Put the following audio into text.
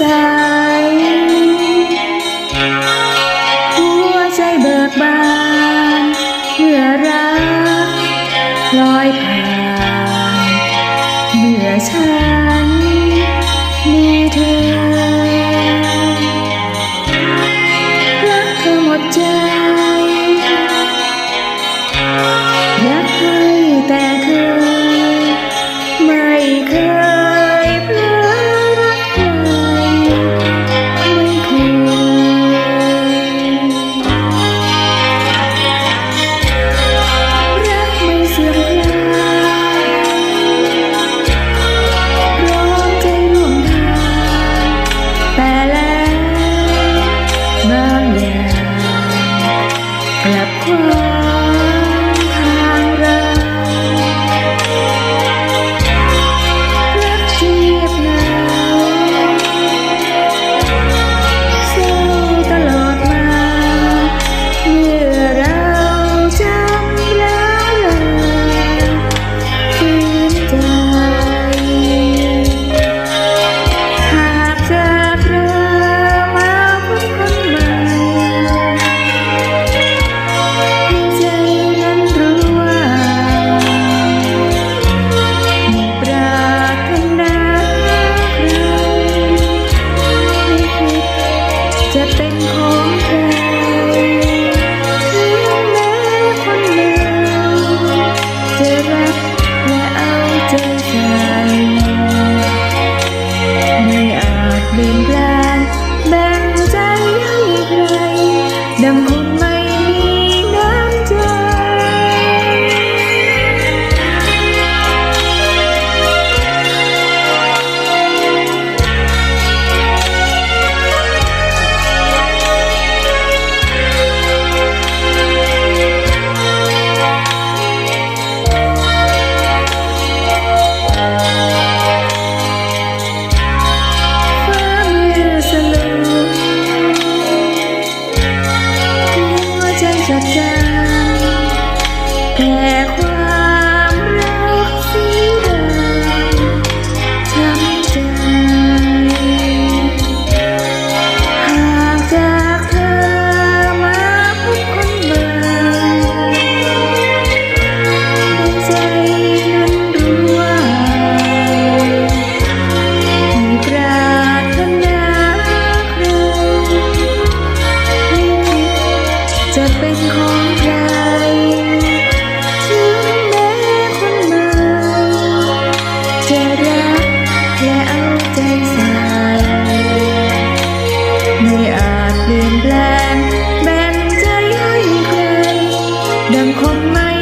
ใส หัวใจเบิกบานเมื่อรักลอยผ่านเมื่อฉันมีเธอ รักเธอหมดใจ รักให้แต่ anak จะเป็นของใครแม้คนเดียวจะรักและเอาใจใส่ไอาจเปลี่ยแบ่งใจให้ใครดำ time. ดังคนไม่